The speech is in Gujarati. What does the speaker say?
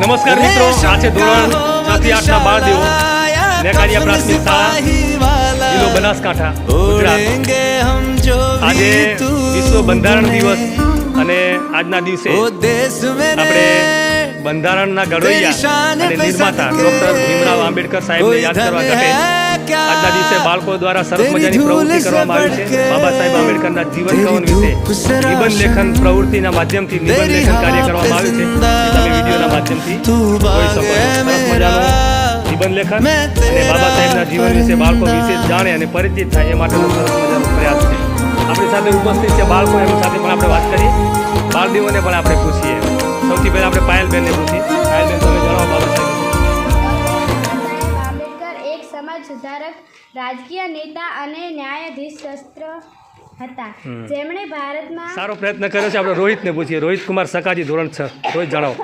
નમસ્કાર મિત્રો આ છે ધોરણ છથી આઠના બાળદેવો નેકાળિયા પ્રાથમિક શાળા જિલ્લો બનાસકાંઠા ગુજરાત. આજે વિશ્વ બંધારણ દિવસ અને આજના દિવસે આપણે બંધારણના ઘડવૈયા અને નિર્માતા ડોક્ટર ભીમરાવ આંબેડકર સાહેબને યાદ કરવા માટે આજના દિવસે બાળકો દ્વારા સરસ મજાની પ્રવૃત્તિ કરવામાં આવી છે. બાબા સાહેબ આંબેડકરના જીવન કવન વિશે નિબંધ લેખન પ્રવૃત્તિના માધ્યમથી નિબંધ લેખન કાર્ય કરવામાં આવ્યું છે. માધ્યમથી જોઈ શકો છો સરસ મજાનું નિબંધ લેખન અને બાબા સાહેબના જીવન વિશે બાળકો વિશે જાણે અને પરિચિત થાય એ માટેનો સરસ મજાનો પ્રયાસ છે. આપણી સાથે ઉપસ્થિત છે બાળકો એમની સાથે પણ આપણે વાત કરીએ. બાળદેવોને પણ આપણે પૂછીએ. સૌથી પહેલાં આપણે પાયલબેનને પૂછીએ. પાયલબેન તમે જણાવો બાબા સાહેબ. આંબેડકર એક સમાજ સુધારક રાજકીય નેતા અને ન્યાયાધીશ શસ્ત્ર હતા. જેમણે ભારતમાં સારો પ્રયત્ન કર્યો છે. આપણે રોહિતને પૂછીએ. રોહિત કુમાર સકાજી ધોરણ છ. રોહિત જણાવો.